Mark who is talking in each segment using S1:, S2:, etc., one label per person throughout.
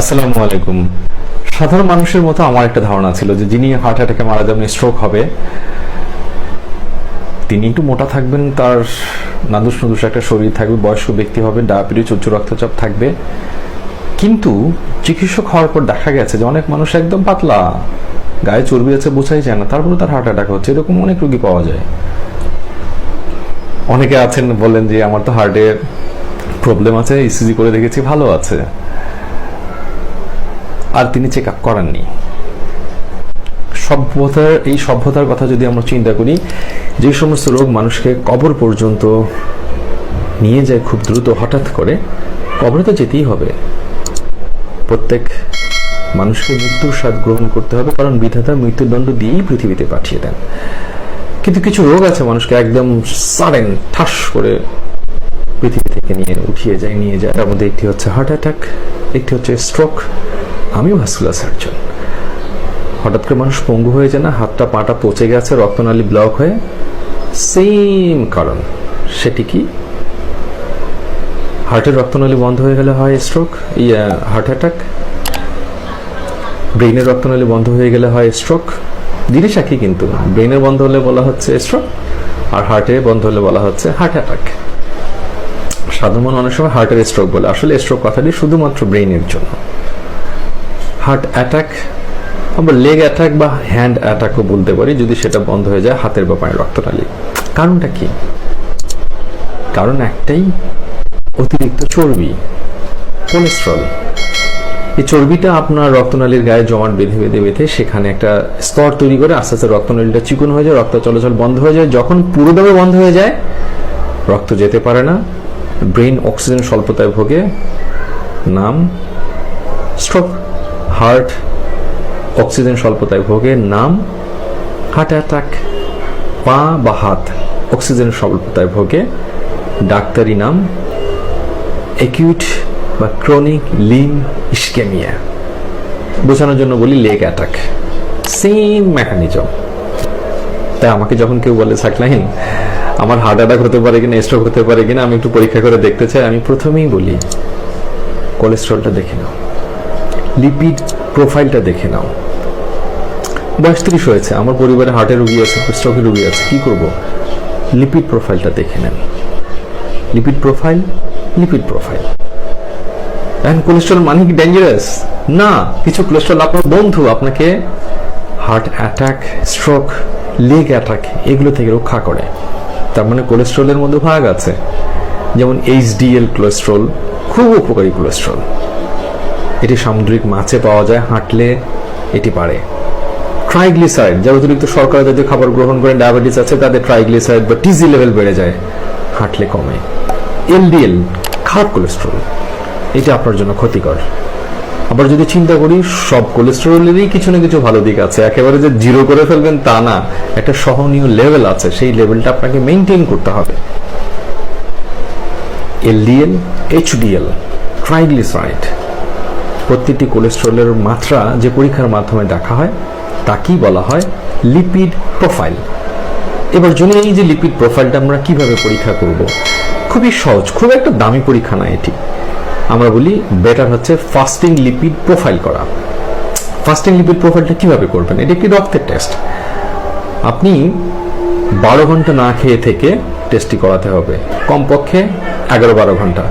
S1: আসসালামু আলাইকুম। সাধারণ মানুষের মতো আমার একটা ধারণা ছিল যে যিনি হার্ট অ্যাটাকে মারা যাবেন স্ট্রোক হবে, তিনি একটু মোটা থাকবেন, তার নাদুস নদুস একটা শরীর থাকবে, বয়স্ক ব্যক্তি হবে, ডায়াবেটিস, উচ্চ রক্তচাপ থাকবে। কিন্তু চিকিৎসক হওয়ার পর দেখা গেছে যে অনেক মানুষ একদম পাতলা, গায়ে চর্বি আছে, বোঝাই যায় না, তারপরে তার হার্ট অ্যাটাক হচ্ছে, এরকম অনেক রোগী পাওয়া যায়। অনেকে আছেন বলেন যে আমার তো হার্টের প্রবলেম আছে ইসিজি করে দেখেছি, ভালো আছে। আর তিনি চেক আপ করাননি। সভ্যতার এই সভ্যতার কথা যদি আমরা চিন্তা করি, যে সমস্ত রোগ মানুষকে কবর পর্যন্ত নিয়ে যায় খুব দ্রুত, হঠাৎ করে, কবরে তো যেতেই হবে। প্রত্যেক মানুষকে মৃত্যুর স্বাদ গ্রহণ করতে হবে, কারণ বিধাতা মৃত্যুদণ্ড দিয়েই পৃথিবীতে পাঠিয়ে দেন। কিন্তু কিছু রোগ আছে মানুষকে একদম সাডেন ঠাস করে পৃথিবী থেকে নিয়ে, উঠিয়ে যায়, নিয়ে যায়। তার মধ্যে একটি হচ্ছে হার্ট অ্যাটাক একটি হচ্ছে স্ট্রোক আমিও ভাস্কুলার সার্জন। হঠাৎ করে মানুষ পঙ্গু হয়ে যায় না, হাতটা, পাটা পচে গেছে, রক্তনালী ব্লক হয়ে, সেম কারণ। সেটি কি? হার্টের রক্তনালী বন্ধ হয়ে গেলে হয় স্ট্রোক ইয়া হার্ট অ্যাটাক ব্রেইনের রক্তনালী বন্ধ হয়ে গেলে হয় স্ট্রোক জিনিস একই কিন্তু ব্রেইনের বন্ধ হলে বলা হচ্ছে স্ট্রোক আর হার্টে বন্ধ হলে বলা হচ্ছে হার্ট অ্যাটাক সাধারণ অনেক সময় হার্টের স্ট্রোক বলে। আসলে স্ট্রোক কথাটি শুধুমাত্র ব্রেইনের জন্য। হার্ট অ্যাটাক, আমরা লেগ অ্যাটাক বা হ্যান্ড অ্যাটাকও বলতে পারি, যদি সেটা বন্ধ হয়ে যায় হাতের বা পায়ের রক্তনালী। কারণটা কি? কারণ একটাই, অতিরিক্ত চর্বি কোলেস্ট্রল এই চর্বিটা আপনার রক্তনালীর গায়ে জমাট বেঁধে বেঁধে বেঁধে সেখানে একটা স্তর তৈরি করে আস্তে আস্তে রক্তনালীটা চিকন হয়ে যায় রক্ত চলাচল বন্ধ হয়ে যায়। যখন পুরোদমে বন্ধ হয়ে যায়, রক্ত যেতে পারে না। ব্রেন অক্সিজেন স্বল্পতায় ভোগে, নাম স্ট্রোক। হার্ট, অক্সিজেন স্বল্পতায় ভোগে, নাম, হার্ট অ্যাটাক, পা বা হাত, অক্সিজেন স্বল্পতায় ভোগে, ডাক্তারি নাম অ্যাকিউট বা ক্রনিক লিম ইস্কেমিয়া বোঝানোর জন্য বলি লেগ অ্যাটাক সেম মেকানিজম তাই আমাকে যখন কেউ বলে সাকলাইন আমার হার্ট অ্যাটাক হতে পারে কিনা স্ট্রোক হতে পারে কিনা, আমি একটু পরীক্ষা করে দেখতে চাই, আমি প্রথমেই বলি কোলেস্ট্রলটা দেখে নাও। লিপিড প্রোফাইলটা দেখে নাও। বয়স ত্রিশ হয়েছে, আমার পরিবারে হার্টের রুগী আছে স্ট্রোকের রুগী আছে, কি করব? লিপিড প্রোফাইলটা দেখে নেন। লিপিড প্রোফাইল লিপিড প্রোফাইল এখন কোলেস্ট্রল মানে কি ডেঞ্জারাস না, কিছু কোলেস্ট্রল আপনার বন্ধু আপনাকে heart attack stroke leg attack এগুলো থেকে রক্ষা করে। তার মানে কোলেস্ট্রলের মধ্যে ভাগ আছে। যেমন এইচডিএল কোলেস্ট্রল খুব উপকারী কোলেস্ট্রল এটি সামুদ্রিক মাছে পাওয়া যায়, হাঁটলে এটি পারে। ট্রাইগ্লিসাইড, যারা অতিরিক্ত শর্করা জাতীয় খাবার গ্রহণ করেন ডায়াবেটিস আছে তাদের ট্রাইগ্লিসাইড বা টিজি লেভেল বেড়ে যায়, হাঁটলে কমে। এলডিএল, খারাপ কোলেস্ট্রল, এটা আপনার জন্য ক্ষতিকর। আবার যদি চিন্তা করি, সব কোলেস্টেরলেরই কিছু না কিছু ভালো দিক আছে। একেবারে যে জিরো করে ফেলবেন তা না, একটা সহনীয় লেভেল আছে, সেই লেভেলটা আপনাকে মেনটেন করতে হবে। এলডিএল এইচডিএল ট্রাইগ্লিসারাইড প্রত্যেকটি কোলেস্ট্রলের মাত্রা যে পরীক্ষার মাধ্যমে দেখা হয় তাকেই বলা হয়? Lipid profile. এবার জন্য এই যে লিপিড প্রোফাইলটা আমরা কীভাবে পরীক্ষা করব। খুবই সহজ, খুব একটা দামি পরীক্ষা না এটি। আমরা বলি বেটার হচ্ছে ফাস্টিং লিপিড প্রোফাইল করা। ফাস্টিং লিপিড প্রোফাইলটা কীভাবে করবেন? এটা একটি রক্তের টেস্ট। আপনি বারো ঘণ্টা না খেয়ে থেকে টেস্টটি করাতে হবে। কমপক্ষে এগারো বারো ঘণ্টা।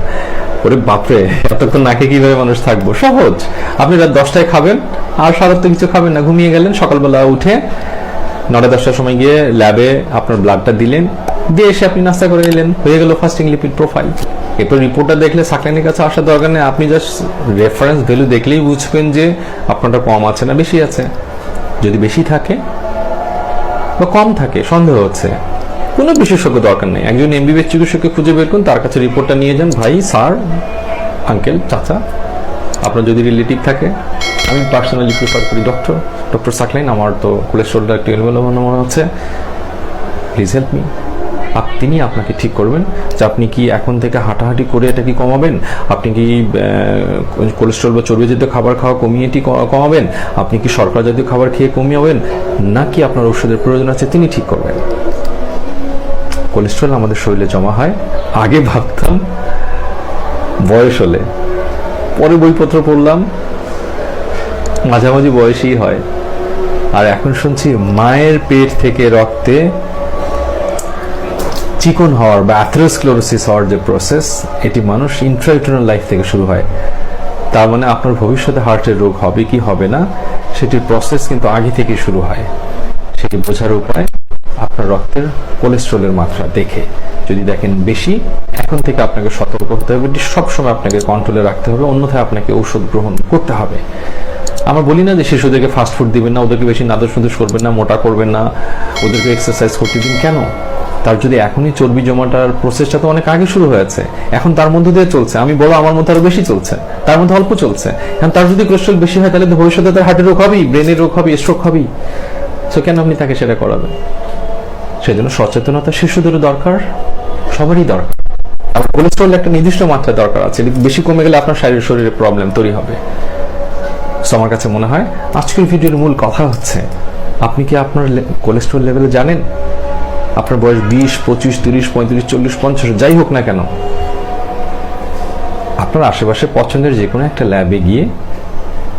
S1: ওরে বাপরে, এতক্ষণ না খেয়ে কীভাবে মানুষ থাকব? সহজ। আপনি রাত দশটায় খাবেন, আর কিছু খাবেন না, ঘুমিয়ে গেলেন, সকালবেলা উঠে নটা দশটার সময় গিয়ে ল্যাবে আপনার ব্লাডটা দিলেন, দিয়ে এসে আপনি নাস্তা করে হয়ে গেল ফাস্টিং লিপিড প্রোফাইল এরপর রিপোর্টটা দেখলে সাকলাইনের কাছে আসার দরকার নেই, আপনি জাস্ট রেফারেন্স ভ্যালু দেখলেই বুঝবেন যে আপনারটা কম আছে না বেশি আছে। যদি বেশি থাকে বা কম থাকে, সন্দেহ হচ্ছে। কোনো বিশেষজ্ঞ দরকার নেই। একজন এমবিবিএস চিকিৎসককে খুঁজে বের করুন, তার কাছে রিপোর্টটা নিয়ে যান। ভাই, স্যার, আঙ্কেল, চাচা, আপনার যদি রিলেটিভ থাকে, আমি পার্সোনালি প্রিফার করি ডক্টর। ডক্টর সাকলাইন, আমার তো কোলেস্ট্রলটা একটু এলোমেলো মনে হচ্ছে প্লিজ হেল্প মি তিনি আপনাকে ঠিক করবেন যে আপনি কি এখন থেকে হাঁটাহাঁটি করে এটা কি কমাবেন? আপনি কি কোলেস্ট্রল বা চর্বি জাতীয় খাবার খাওয়া কমিয়ে এটি কমাবেন? আপনি কি শর্করা জাতীয় খাবার খেয়ে কমিয়ে হবেন? নাকি আপনার ওষুধের প্রয়োজন আছে, তিনি ঠিক করবেন। কোলেস্ট্রল আমাদের শরীরে জমা হয়। আগে ভাবতাম বয়স হলে। পরে বইপত্র পড়লাম, মাঝামাঝি বয়সেই হয়। আর এখন শুনছি মায়ের পেট থেকে রক্তে চিকন হওয়ার বা অ্যাথেরোস্ক্লোরোসিস হওয়ার যে প্রসেস এটি মানুষ ইন্ট্রাইটোনাল লাইফ থেকে শুরু হয়। তার মানে আপনার ভবিষ্যতে হার্টের রোগ হবে কি হবে না, সেটির প্রসেস কিন্তু আগে থেকে শুরু হয়। সেটি বোঝার উপায় আপনার রক্তের কোলেস্ট্রলের মাত্রা দেখে। যদি দেখেন বেশি, এখন থেকে আপনাকে সতর্ক হতে হবে। এটি সবসময় আপনাকে কন্ট্রোলে রাখতে হবে। অন্যথায় আপনাকে ঔষধ গ্রহণ করতে হবে। আমরা বলি না যে শিশুদেরকে ফাস্ট ফুড দিবেন না, ওদেরকে বেশি নাদর সুদুস করবেন না, মোটা করবেন না, ওদেরকে এক্সারসাইজ করতে দিন। কেন? তার যদি এখনই চর্বি জমাটার প্রসেসটা তো অনেক আগে শুরু হয়েছে। এখন তার মধ্যে দিয়ে চলছে। আমি বলো আমার মধ্যে আরও বেশি চলছে। তার মধ্যে অল্প চলছে। এখন তার যদি কোলেস্ট্রল বেশি হয়, তাহলে ভবিষ্যতে তার হার্টের রোগ হবেই ব্রেনের রোগ হবে স্ট্রোক হবেই। সো কেন আপনি তাকে সেটা করাবেন? সেই জন্য সচেতনতা শিশুদেরও দরকার, সবারই দরকার। কোলেস্ট্রল একটা নির্দিষ্ট মাত্রা দরকার আছে বেশি কমে গেলে আপনার শারীরিক শরীরে প্রবলেম তৈরি হবে। সো আমার কাছে মনে হয় আজকের ভিডিওর মূল কথা হচ্ছে, আপনি কি আপনার কোলেস্ট্রল লেভেলে জানেন? আপনার বয়স বিশ, পঁচিশ, তিরিশ, পঁয়ত্রিশ, চল্লিশ, পঞ্চাশ, যাই হোক না কেন। আপনার আশেপাশে পছন্দের যে কোনো একটা ল্যাবে গিয়ে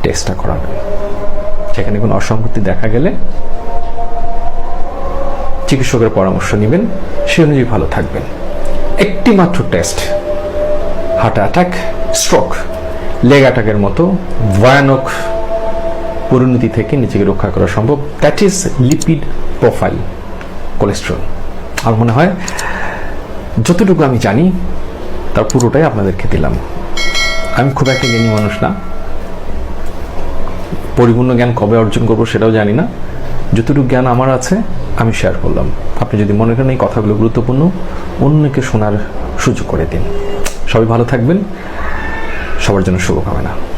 S1: টেস্টটা করাবেন। সেখানে কোনো অসঙ্গতি দেখা গেলে চিকিৎসকের পরামর্শ নেবেন, সে অনুযায়ী ভালো থাকবেন। একটি মাত্র test heart attack stroke leg অ্যাটাকের মতো ভয়ানক পরিণতি থেকে নিজেকে রক্ষা করা সম্ভব। That is lipid profile cholesterol আমার মনে হয়, যতটুকু আমি জানি, তার পুরোটাই আপনাদেরকে দিলাম। আমি খুব একটা জ্ঞানী মানুষ না। পরিপূর্ণ জ্ঞান কবে অর্জন করব সেটাও জানি না। যতটুকু জ্ঞান আমার আছে, আমি শেয়ার করলাম। আপনি যদি মনে করেন এই কথাগুলো গুরুত্বপূর্ণ, অন্যকে শোনার সুযোগ করে দিন। সবাই ভালো থাকবেন। সবার জন্য শুভকামনা।